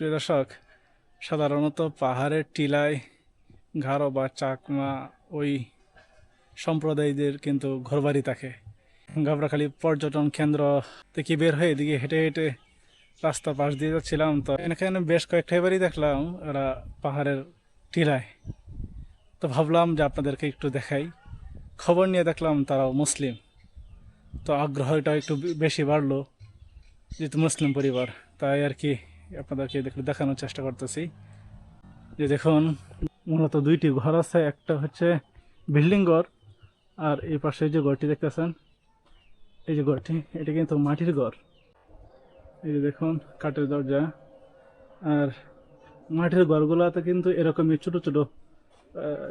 প্রিয় দর্শক, সাধারণত পাহাড়ের টিলায় ঘাড়ো বা চাকমা ওই সম্প্রদায়দের কিন্তু ঘরবাড়ি থাকে। গাবরাখালী পর্যটন কেন্দ্র থেকে বের হয়ে এদিকে হেঁটে হেঁটে রাস্তা পাশ দিয়ে যাচ্ছিলাম। তো এখানে বেশ কয়েকটা বাড়ি দেখলাম ওরা পাহাড়ের টিলায়। তো ভাবলাম যে আপনাদেরকে একটু দেখাই। খবর নিয়ে দেখলাম তারাও মুসলিম। তো আগ্রহটা একটু বেশি বাড়লো, যেহেতু মুসলিম পরিবার, তাই আর কি আপনাদেরকে দেখে দেখানোর চেষ্টা করতেছি। যে দেখুন, মূলত দুইটি ঘর আছে, একটা হচ্ছে বিল্ডিং ঘর, আর এই পাশে যে ঘরটি দেখতেছেন, এই যে ঘরটি, এটা কিন্তু মাটির ঘর। এই যে দেখুন, কাঠের দরজা, আর মাটির ঘরগুলোতে কিন্তু এরকমই ছোট ছোট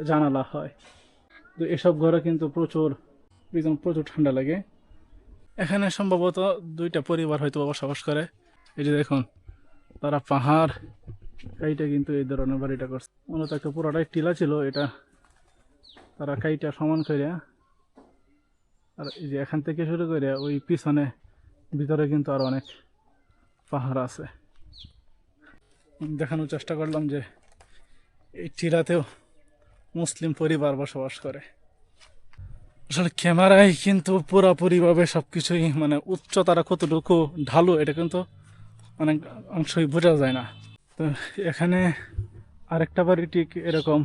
জানালা হয়। তো এসব ঘরে কিন্তু প্রচুর প্রচুর ঠান্ডা লাগে। এখানে সম্ভবত দুইটা পরিবার হয়তো বসবাস করে। এই যে দেখুন তারা পাহাড়, কাইটা কিন্তু এই ধরনের বাড়িটা করছে। মূলত একটা পুরোটাই টিলা ছিল, এটা তারা কাইটা সমান করে আর এই যে এখান থেকে শুরু করে ওই পিছনে, ভিতরে কিন্তু আরও অনেক পাহাড় আছে। দেখানোর চেষ্টা করলাম যে এই টিলাতেও মুসলিম পরিবার বসবাস করে। আসলে ক্যামেরায় কিন্তু পুরোপুরিভাবে সব কিছুই মানে উচ্চতারা কতটুকু ঢালু, এটা কিন্তু অনেক অংশই বোঝা যায় না। তো এখানে আরেকটা বাড়ি ঠিক এরকম।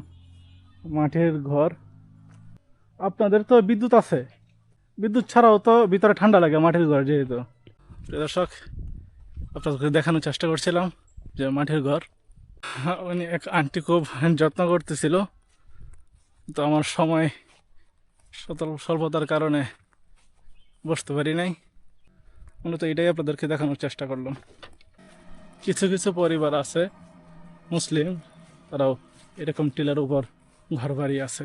মাঠের ঘর। আপনাদের তো বিদ্যুৎ আছে। বিদ্যুৎ ছাড়াও তো ভিতরে ঠান্ডা লাগে মাটির ঘর যেহেতু। দর্শক, আপনাদেরকে দেখানোর চেষ্টা করছিলাম যে মাঠের ঘর। উনি এক আন্টি খুব যত্ন করতেছিল। তো আমার সময় স্বল্পতার কারণে বসতে পারি নাই। মূলত এটাই আপনাদেরকে দেখানোর চেষ্টা করলাম। কিছু কিছু পরিবার আছে মুসলিম তারাও এরকম টিলার উপর ঘর বাড়ি আছে।